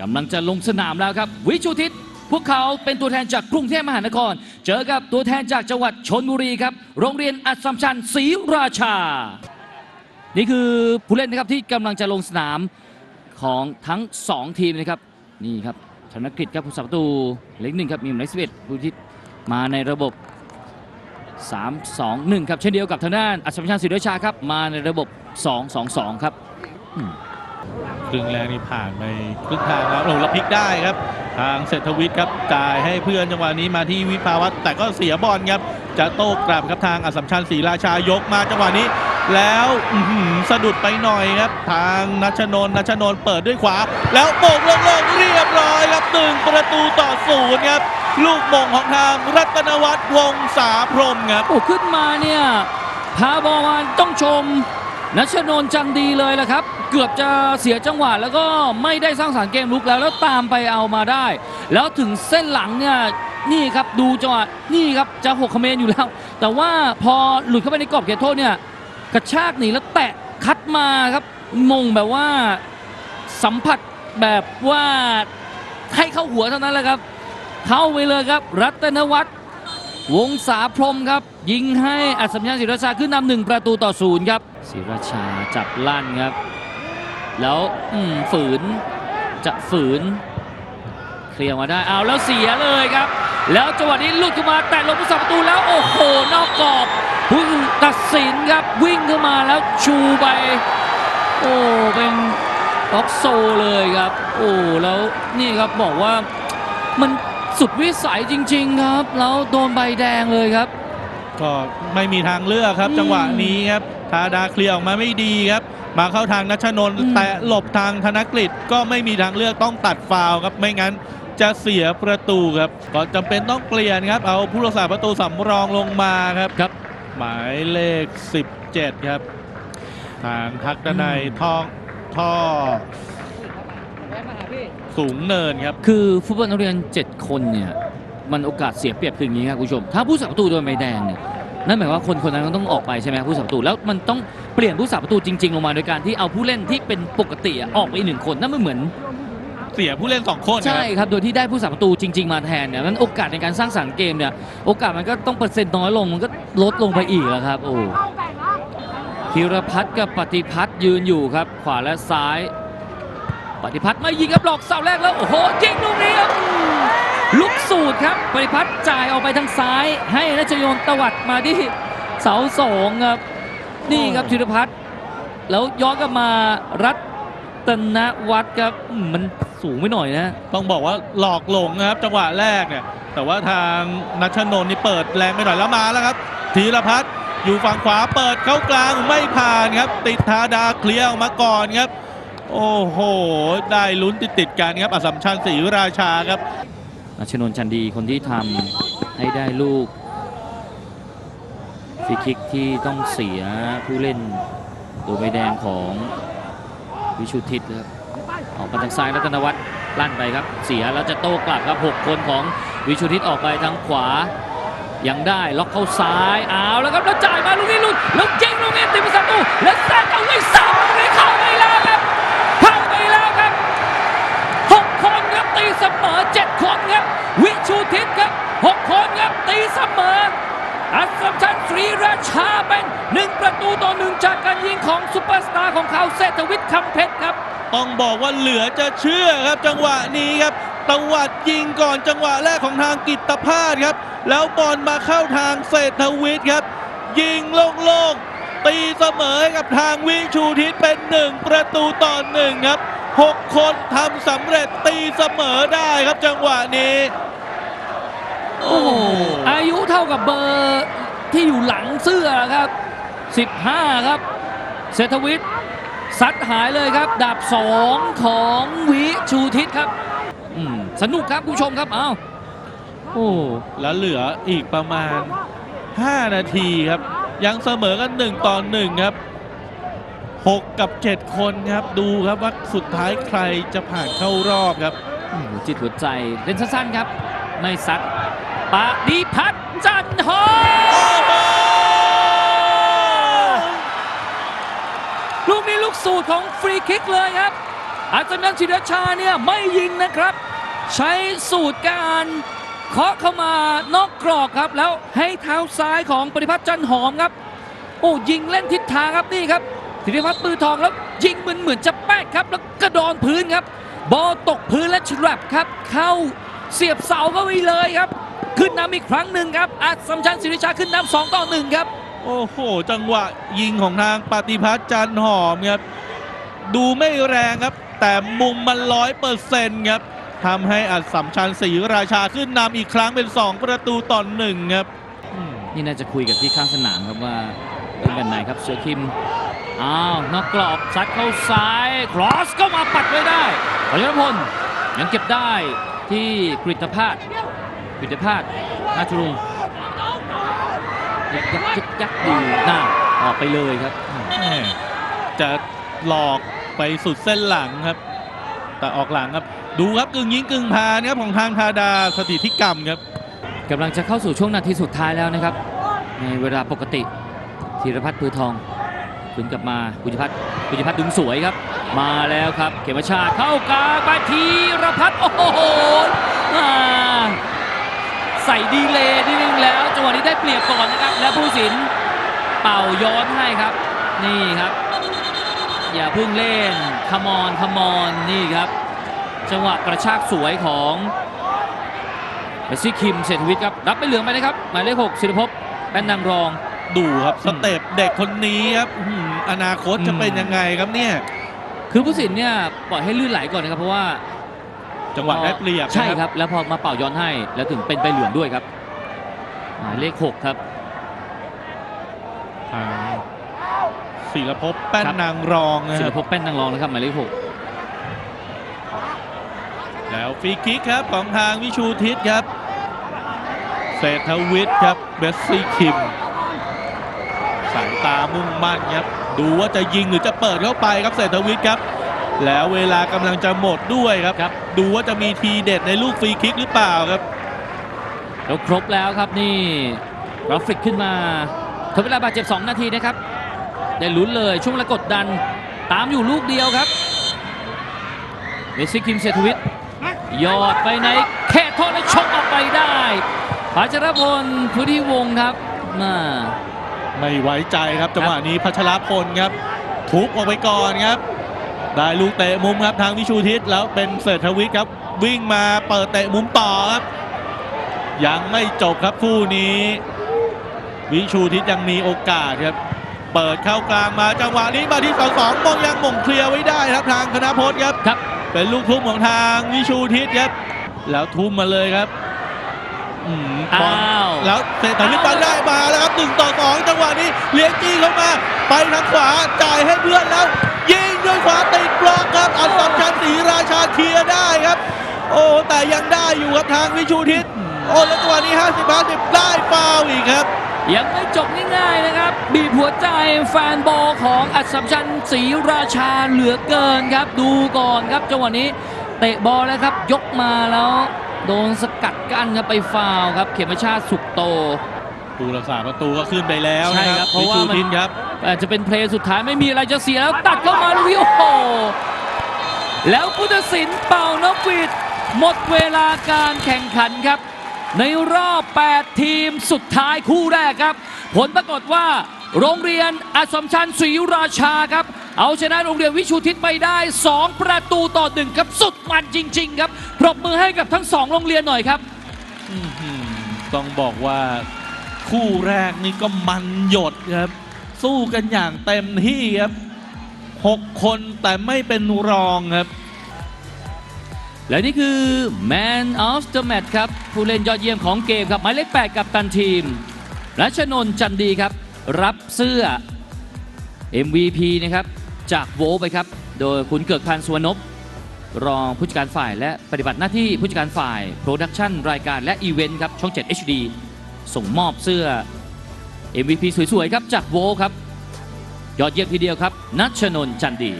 กำลังจะลงสนามแล้วครับ วิชุทิศพวกเขาเป็นตัวแทนจากกรุงเทพมหานคร เจอกับตัวแทนจากจังหวัดชนบุรีครับ โรงเรียนอัสสัมชัญศรีราชา นี่คือผู้เล่นนะครับที่กำลังจะลงสนามของทั้ง 2 ทีมนะครับนี่ครับธนกฤษครับผู้สับประตูเล็กหนึ่งครับมีหมายเลขสิบเอ็ดผู้ที่มาในระบบ 3 2 1 ครับเช่นเดียวกับทางด้านอัศมชัญศรีราชาครับมาในระบบ 2 2 2 ครับ ครึ่งแรกนี่ผ่านไปครึ่งทางแล้วโอ้โหแล้วพลิกได้ครับ ทางเศรษฐวิทย์ครับจ่ายให้เพื่อนจังหวะนี้มาที่วิภาวัตแต่ก็เสียบอลครับ จะโต้กลับครับทางอัสสัมชัญศรีราชายกมาจังหวะนี้ แล้วสะดุดไปหน่อยครับ ทางนัชนน์นัชนน์เปิดด้วยขวา แล้วโบกลงเรียบร้อยครับหนึ่งประตูต่อศูนย์ครับ ลูกมงของทางรัตนวัฒน์วงศาพรหมครับโอ้ขึ้นมาเนี่ยพาบอลมาต้องชม นัชนนจังดีเลยละครับ เกือบจะเสียจังหวะแล้วก็ไม่ได้สร้างสรรค์เกมลุกแล้วแล้วตามไปเอามาได้ แล้วถึงเส้นหลังเนี่ยนี่ครับดูจังหวะนี่ครับจะหกคเมนอยู่แล้ว แต่ว่าพอหลุดเข้าไปในกรอบเขตโทษเนี่ยกระชากหนีแล้วแตะคัดมาครับมงแบบว่าสัมผัสแบบว่าให้เข้าหัวเท่านั้นแหละครับ เข้าไปเลยครับ รัตนวัฒน์ วงศาพรมครับ ยิงให้อัศมชัญศรีราชาขึ้นนำหนึ่งประตูต่อศูนย์ครับศรีราชาจับลั่นครับ แล้วฝืนจะฝืน เคลียร์มาได้เอาแล้วเสียเลยครับ แล้วจังหวะนี้ลุดขึ้นมาแต่ลงผู้สับประตูแล้วโอ้โหนอกกรอบผู้ตัดสินครับวิ่งขึ้นมาแล้วชูไป โอ้เป็นล็อกโซเลยครับ โอ้แล้วนี่ครับบอกว่ามัน สุดวิสัยจริง ๆ ครับ แล้วโดนใบแดงเลยครับ ก็ไม่มีทางเลือกครับอืมจังหวะนี้ครับทาดาเคลียร์ออกมาไม่ดีครับ มาเข้าทางนัชนนท์อืมแต่หลบทางธนกฤษก็ไม่มีทางเลือกต้องตัดฟาวล์ครับไม่งั้นจะเสียประตูครับก็จำเป็นต้องเปลี่ยนครับ เอาผู้รักษาประตูสำรองลงมาครับครับ หมายเลข 17 ครับ ทางทักดนัยอืมท่องท่อ สูงเนินครับ คือฟุตบอลนักเรียน 7 คนเนี่ยมันโอกาสเสียเปรียบคืออย่างนี้ครับคุณผู้ชม ถ้าผู้สับประตูโดนใบแดงเนี่ยนั่นหมายว่าคนคนนั้นก็ต้องออกไปใช่ไหมครับผู้สับประตูแล้วมันต้องเปลี่ยนผู้สับประตูจริง ๆ ลงมาโดยการที่เอาผู้เล่นที่เป็นปกติอะออกไปอีกหนึ่งคนนั่นมันเหมือนเสียผู้เล่น2คนนะใช่ครับครับโดยที่ได้ผู้สับประตูจริง ๆ มาแทนเนี่ยนั้นโอกาสในการสร้างสรรค์เกมเนี่ยโอกาสมันก็ต้องเปอร์เซ็นต์น้อยลงมันก็ลดลงไปอีกแล้วครับโอ้ธีรพัฒน์กับปฏิพัฒน์ยืนอยู่ครับ ขวาและซ้าย ปฏิพัฒน์ไม่ยิงครับหลอกเสาแรกแล้ว โอ้โหยิงลูกนี้ครับลุกสูตรครับปฏิพัฒน์จ่ายออกไปทางซ้าย ให้นัชโยนตวัดมาที่เสาสองครับนี่ครับธีรพัฒน์แล้วย้อนกลับมารัตนวัฒน์ครับมันสูงไปหน่อยนะ ต้องบอกว่าหลอกหลงนะครับ จังหวะแรกเนี่ย แต่ว่าทางนัชนนนี่เปิดแรงไปหน่อยแล้วมาแล้วครับธีรพัฒน์อยู่ฝั่งขวาเปิดเข้ากลางไม่ผ่านครับ ติดทาดาเคลียร์ออกมาก่อนครับ โอ้โห ได้ลุ้นติดติดกันครับอสัมชัญศรีราชาครับรัชนนท์ชันดีคนที่ทำให้ได้ลูกฟรีคิกที่ต้องเสียผู้เล่นตัวใบแดงของวิชุทิศครับออกมาทางซ้ายรัตนวัฒน์ลั่นไปครับ เสียแล้วจะโต้กลับครับ 6 คนของวิชุทิศออกไปทางขวา ยังได้ล็อกเข้าซ้ายเอาแล้วครับแล้วจ่ายมาลูกนี้หลุดแล้วยิงลูกนี้ติดประตูแล้วแซงเอาไว้สามลูกนี้เข้า ตูต่อหนึ่งจากการยิงของซุปเปอร์สตาร์ของเขาเศรษฐวิทย์คำเพชรครับ ต้องบอกว่าเหลือจะเชื่อครับจังหวะนี้ครับตวัดยิงก่อนจังหวะแรกของทางกิตตภาสครับ แล้วบอลมาเข้าทางเศรษฐวิทย์ครับ ยิงโล่งๆตีเสมอให้กับทางวิชูทิศเป็นหนึ่งประตูต่อหนึ่งครับหกคนทำสำเร็จตีเสมอได้ครับจังหวะนี้โอ้โหอายุเท่ากับเบอร์ที่อยู่หลังเสื้อครับ 15 ครับ เศรษฐวิทย์ซัดหายเลยครับดาบสองของวิชูทิศครับอืมสนุกครับคุณผู้ชมครับเอ้าโอ้แล้วเหลืออีกประมาณ 5 นาทีครับ ยังเสมอกัน1ต่อ1ครับ 6 กับ 7 คนครับดูครับว่าสุดท้ายใครจะผ่านเข้ารอบครับอืมหัวจิตหัวใจเล่นสั้นๆครับ ไม่ซัดปะดิพัฒน์จันทร์ลู กสูตรของฟรีคิกเลยครับอาจารย์ศิรชาเนี่ยไม่ยิงนะครับ ใช้สูตรการเคาะเข้ามานอกกรอบครับ แล้วให้เท้าซ้ายของปฏิพัฒน์จันหอมครับ โอ้ยิงเล่นทิศทางครับนี่ครับธิริพัฒน์ปือทองแล้วยิงเหมือนเหมือนจะแป๊กครับ แล้วกระดอนพื้นครับ บอลตกพื้นและฉลับครับ เข้าเสียบเสาเข้าไปเลยครับ ขึ้นนำอีกครั้งหนึ่งครับอัมชัญศิริชาขึ้นนำสองต่อหนึ่งครับ โอ้โห จังหวะยิงของทางปฏิพัฒน์จันหอมครับ ดูไม่แรงครับ แต่มุมมันร้อยเปอร์เซ็นต์ครับทำให้อัศสัมชัญศรีราชาขึ้นนำอีกครั้งเป็น 2 ประตูต่อหนึ่งครับ นี่น่าจะคุยกับที่ข้างสนามครับว่าเป็นแบบไหนครับเสือคิม อ้าวนอกกรอบซัดเข้าซ้าย ครอสก็มาปัดไว้ได้พยรพลยังเก็บได้ที่กริตภาสกริตภาสนาชรุง ยักยักยักยักดูหน้าออกไปเลยครับ จะหลอกไปสุดเส้นหลังครับ แต่ออกหลังครับ ดูครับกึ่งยิงกึ่งพานครับของทางธาดาสถิติกรรมครับกำลังจะเข้าสู่ช่วงนาทีสุดท้ายแล้วนะครับ ในเวลาปกติธีรพัฒน์พือทองขึ้นกลับมาปุญญพัฒน์ปุญญพัฒน์ดึงสวยครับ มาแล้วครับ เขมชาติเข้ากลางไปธีรพัฒน์โอ้โห ส่ดีเลย์นิดนึงแล้วจังหวะนี้ได้เปรียบก่อนนะครับ แล้วผู้สินเป่าย้อนให้ครับ นี่ครับ อย่าเพิ่งเล่นคมอนคมอนนี่ครับ จังหวะกระชากสวยของเมสซี่คิมเศรษฐวิทย์ครับรับไปเหลืองไปนะครับหมายเลขหกศิริภพแป้นนางรองดูครับอืมสเต็ปเด็กคนนี้ครับอื้อหืออนาคตจะอืมเป็นยังไงครับเนี่ยคือผู้สินเนี่ยปล่อยให้ลื่นไหลก่อนนะครับเพราะว่า จังหวะได้เปรียบใช่นะครับ แล้วพอมาเป่าย้อนให้ แล้วถึงเป็นใบเหลืองด้วยครับหมายเลขหกครับทางศิลภพแป้นครับนางรองนะศิคริรับภพแป้นนางรองนะครับหมายเลขหกแล้วฟรีคิกครับของทางวิชูทิศครับเศรษฐวิทย์ครับเบสซี่คิมสายตามุ่งมั่นครับดูว่าจะยิงหรือจะเปิดเข้าไปครับเศรษฐวิทย์ครับ แล้วเวลากำลังจะหมดด้วยครับครับดูว่าจะมีทีเด็ดในลูกฟรีคิกหรือเปล่าครับแล้วครบแล้วครับนี่กราฟิกขึ้นมาทดเวลาบาดเจ็บ 2 นาทีนะครับ ได้ลุ้นเลยช่วงละกดดัน ตามอยู่ลูกเดียวครับเมสซี่คิมเศรษฐวิทย์ยอดไปในเขตโทษและชกออกไปได้ภาชรพลพุทธิวงศ์ครับมาไม่ไว้ใจครับจังหวะนี้พัชรพลครับทุบออกไปก่อนครับ ได้ลูกเตะมุมครับทางวิชูทิศแล้วเป็นเศรษฐวิทย์ครับ วิ่งมาเปิดเตะมุมต่อครับ ยังไม่จบครับคู่นี้ วิชูทิศยังมีโอกาสครับ เปิดเข้ากลางมาจังหวะนี้มาที่สองสองมองยังมงเคลียร์ไว้ได้ครับทางคณะพจน์ครับครับ เป็นลูกทุ่มของทางวิชูทิศครับ แล้วทุ่มมาเลยครับอืมบอลอ้าวแล้วเศรษฐวิทย์ปังได้มาแล้วครับหนึ่งต่อสองจังหวะนี้เลี้ยงจี้เข้ามา ไปทางขวาจ่ายให้เพื่อนแล้วยิง ด้วยขวาติดบล็อกครับอัศมชัญศรีราชาเคลียร์ได้ครับ โอ้แต่ยังได้อยู่ครับทางวิชูทิศโอ้แล้วจังหวะนี้ 50 50 ได้ฟาวอีกครับ ยังไม่จบง่ายๆนะครับ บีบหัวใจแฟนบอลของอัศมชัญศรีราชาเหลือเกินครับ ดูก่อนครับจังหวะนี้เตะบอลแล้วครับ ยกมาแล้ว โดนสกัดกั้นครับไปฟาวครับ เขมชาติสุขโต ผู้รักษาประตูก็ขึ้นไปแล้วใช่นะครับเพราะวิว่าชูมันทิศครับอาจจะเป็นเพลย์สุดท้ายไม่มีอะไรจะเสียแล้วตัดเข้ามาลูกนี้โอ้โหแล้วพุทธศิลป์เป่านกหวีดหมดเวลาการแข่งขันครับ ในรอบ 8 ทีมสุดท้ายคู่แรกครับ ผลปรากฏว่าโรงเรียนอัสสัมชัญศรีราชาครับ เอาชนะโรงเรียนวิชูทิศไปได้ 2 ประตูต่อหนึ่งครับสุดมันจริง ๆ ครับปรบมือให้กับทั้งสองโรงเรียนหน่อยครับอื้อหือต้องบอกว่า คู่แรกนี่ก็มันหยดครับ สู้กันอย่างเต็มที่ครับหกคนแต่ไม่เป็นรองครับ และนี่คือ Man of the Match ครับ ผู้เล่นยอดเยี่ยมของเกมครับหมายเลข8กับตันทีมรัชนนท์จันดีครับ รับเสื้อ MVP นะครับ จากโวไปครับ โดยคุณเกิดพันธ์สุวรรณพรองผู้จัดการฝ่ายและปฏิบัติหน้าที่ผู้จัดการฝ่าย โปรดักชันรายการและอีเวนต์ครับ ช่อง 7 HD ส่งมอบเสื้อ MVP สวยๆครับจากโวครับ ยอดเยี่ยมทีเดียวครับ นัชนนจันดี